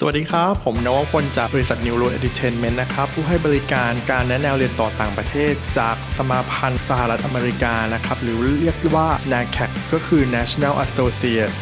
สวัสดีครับ ผมนวพลจากบริษัท New Road Entertainment นะครับ ผู้ให้บริการการแนะแนวเรียนต่อต่างประเทศ จากสมาพันธ์สหรัฐอเมริกานะครับ หรือเรียกว่า NACAC ก็คือ National Associate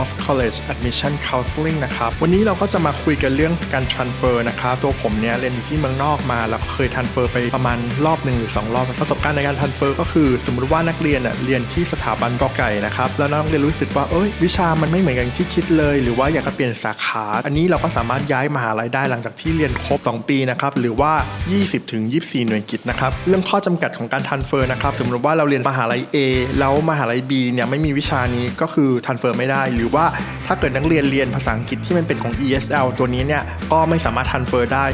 of College Admission Counseling นะครับ วันนี้เราก็จะมาคุยกันเรื่องการ transfer นะครับ ตัวผมเนี่ยเรียนอยู่ที่เมืองนอกมา แล้วเคย transfer ไปประมาณรอบหนึ่งหรือ 2 รอบ ประสบการณ์ในการ transfer ก็คือ สมมติว่านักเรียนเน่ยเรียนที่สถาบันกอไก่นะครับ แล้วนักเรียนรู้สึกว่า เอ้ย วิชามันไม่เหมือนกันที่คิดเลย หรือว่าอยากจะเปลี่ยนสาขา อันนี้เราก็สามารถย้ายมหาลัยได้หลังจากที่เรียนครบ 2 ปีนะครับ หรือว่า 20ถึง24 หน่วยกิตนะครับ เรื่องข้อจำกัดของการ transfer นะครับ สมมติว่าเราเรียนมหาลัย A แล้วมหาลัย B เนี่ยไม่มีวิชานี้ก็คือ transfer ไม่ได้หรือว่าถ้าเกิดนักเรียนเรียนภาษาอังกฤษที่มันเป็นของ ESL ตัวนี้เนี่ยก็ไม่สามารถ transfer ได้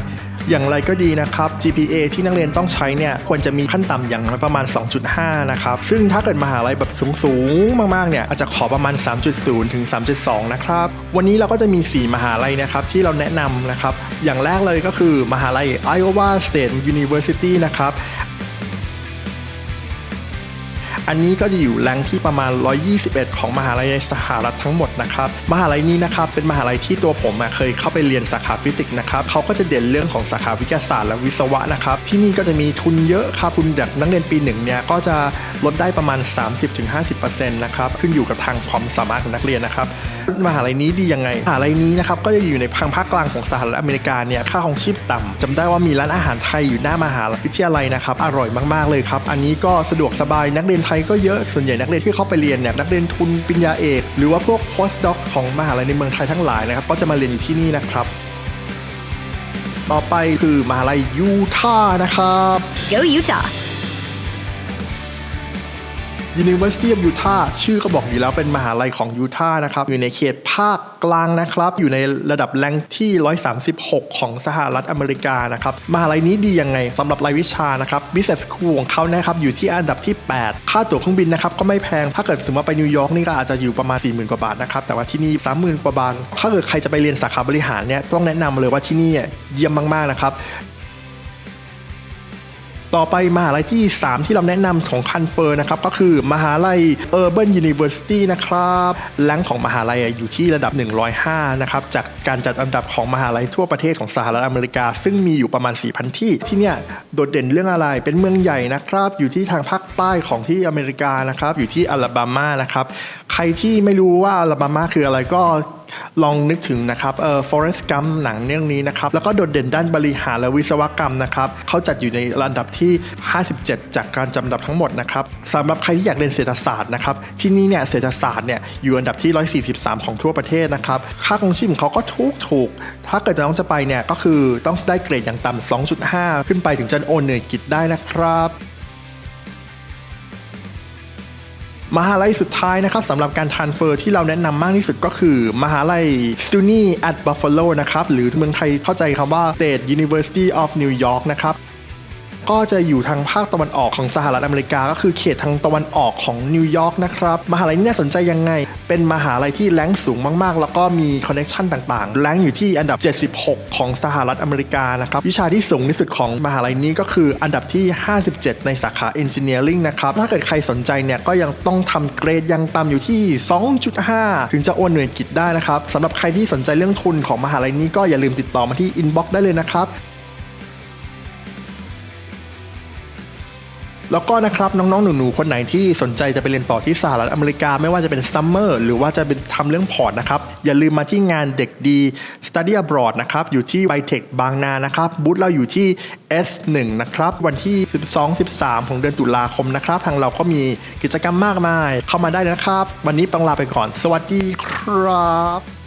อย่างไรก็ดีนะครับ GPA ที่นักเรียนต้องใช้เนี่ยควรจะมีขั้นต่ำอย่างน้อยประมาณ 2.5 นะครับ ซึ่งถ้าเกิดมหาลัยแบบสูงๆ มากๆ เนี่ยอาจจะขอประมาณ 3.0 ถึง 3.2 นะครับ วันนี้เราก็จะมี 4 มหาลัยนะครับที่เราแนะนำนะครับ อย่างแรกเลยก็คือมหาลัย Iowa State University นะครับ อันนี้ก็จะอยู่แรงที่ประมาณ 121 ของมหาลัยในสหรัฐทั้งหมดนะครับ มหาลัยนี้นะครับเป็นมหาลัยที่ตัวผมเคยเข้าไปเรียนสาขาฟิสิกส์นะครับเขาก็จะเด่นเรื่องของสาขาวิทยาศาสตร์และวิศวะนะครับ ที่นี่ก็จะมีทุนเยอะครับทุนแบบนักเรียนปีหนึ่งเนี่ยก็จะลดได้ประมาณ 30-50%นะครับขึ้นอยู่กับทางความสามารถของนักเรียนนะครับมหาลัยนี้ดียังไงมหาลัยนี้นะครับก็จะอยู่ในทางภาคกลางของสหรัฐอเมริกาเนี่ยค่าของชีพต่ำจำได้ว่ามีร้านอาหารไทยอยู่หน้ามหาวิทยาลัยนะครับอร่อยมากๆเลยครับ อันนี้ก็สะดวกสบายนักเรียนไทยก็เยอะส่วนใหญ่นักเรียนที่เข้าไปเรียนเนี่ยนักเรียนทุนปริญญาเอก หรือว่าพวก postdoc ของมหาลัยในเมืองไทยทั้งหลายนะครับก็จะมาเรียนอยู่ที่นี่นะครับ ต่อไปคือมหาลัยยูทาห์นะครับ Go Utah! University of Utah ชื่อก็บอกอยู่แล้วเป็นมหาลัยของยูทาห์นะครับ อยู่ในเขตภาคกลางนะครับ อยู่ในระดับแรงที่ 136 ของสหรัฐอเมริกานะครับ มหาลัยนี้ดียังไงสำหรับรายวิชานะครับ Business School ของเขานะครับ อยู่ที่อันดับที่ 8 ค่าตั๋วเครื่องบินนะครับ ก็ไม่แพง ถ้าเกิดสมมติว่าไปนิวยอร์กนี่ก็อาจจะอยู่ประมาณ 40,000 กว่าบาทนะครับ แต่ว่าที่นี่ 30,000 กว่าบาท ถ้าเกิดใครจะไปเรียนสาขาบริหารเนี่ย ต้องแนะนำเลยว่าที่นี่เยี่ยมมากๆนะครับ ต่อไปมหาลัยที่ 3 ที่เราแนะนำของคันเฟอร์นะครับ ก็คือมหาลัย Urban University นะครับแรงของมหาลัยอยู่ที่ระดับ 105 นะครับ จากการจัดอันดับของมหาลัยทั่วประเทศของสหรัฐอเมริกา ซึ่งมีอยู่ประมาณ 4,000 ที่ ที่เนี่ยโดดเด่นเรื่องอะไร เป็นเมืองใหญ่นะครับ อยู่ที่ทางภาคใต้ของที่อเมริกานะครับ อยู่ที่อลาบามานะครับใครที่ไม่รู้ว่าลาบามาคืออะไรก็ลองนึกถึงนะครับเอ่อ Forrest Gump หนังเรื่องนี้นะครับ แล้วก็โดดเด่นด้านบริหารและวิศวกรรมนะครับเขาจัดอยู่ในลำดับที่ 57 จากการจำดับทั้งหมดนะครับสำหรับใครที่อยากเรียนเศรษฐศาสตร์นะครับ ที่นี่เนี่ยเศรษฐศาสตร์เนี่ยอยู่อันดับที่ 143 ของทั่วประเทศนะครับ ค่าครองชีพของเขาก็ถูกถูก ถ้าเกิดน้องจะไปเนี่ยก็คือต้องได้เกรดอย่างต่ำ2.5 ขึ้นไปถึงจะโอนเนื่อยกิจได้นะครับ มหาลัยสุดท้ายนะครับสำหรับการทานเฟอร์ที่เราแนะนำมากที่สุดก็คือ มหาลัย SUNY at Buffalo นะครับ หรือเมืองไทยเข้าใจคำว่า State University of New York นะครับ ก็จะอยู่ทางภาคตะวันออกของสหรัฐอเมริกา ก็คือเขตทางตะวันออกของนิวยอร์กนะครับ มหาลัยนี้น่าสนใจยังไง เป็นมหาลัยที่แรงสูงมากๆ แล้วก็มีคอนเนคชันต่างๆ แรงอยู่ที่อันดับ 76 ของสหรัฐอเมริกานะครับ วิชาที่สูงที่สุดของมหาลัยนี้ก็คืออันดับที่ 57 ในสาขา Engineering นะครับ ถ้าเกิดใครสนใจเนี่ยก็ยังต้องทำเกรดยังต่ำอยู่ที่ 2.5 ถึงจะโอนหน่วยกิจได้นะครับสำหรับใครที่สนใจเรื่องทุนของมหาลัยนี้ก็อย่าลืมติดต่อมาที่ inbox ได้เลยนะครับ แล้วก็นะครับน้องๆหนูๆคนไหนที่สนใจจะไปเรียนต่อที่สหรัฐอเมริกาไม่ว่าจะเป็นซัมเมอร์หรือว่าจะเป็นทำเรื่องพอร์ตนะครับอย่าลืมมาที่งานเด็กดี Study Abroad นะครับอยู่ที่ไบเทคบางนานะครับบูธเราอยู่ที่ S1 นะครับวันที่ 12-13 ของเดือนตุลาคมนะครับ ทางเราก็มีกิจกรรมมากมาย เข้ามาได้นะครับ วันนี้ต้องลาไปก่อน สวัสดีครับ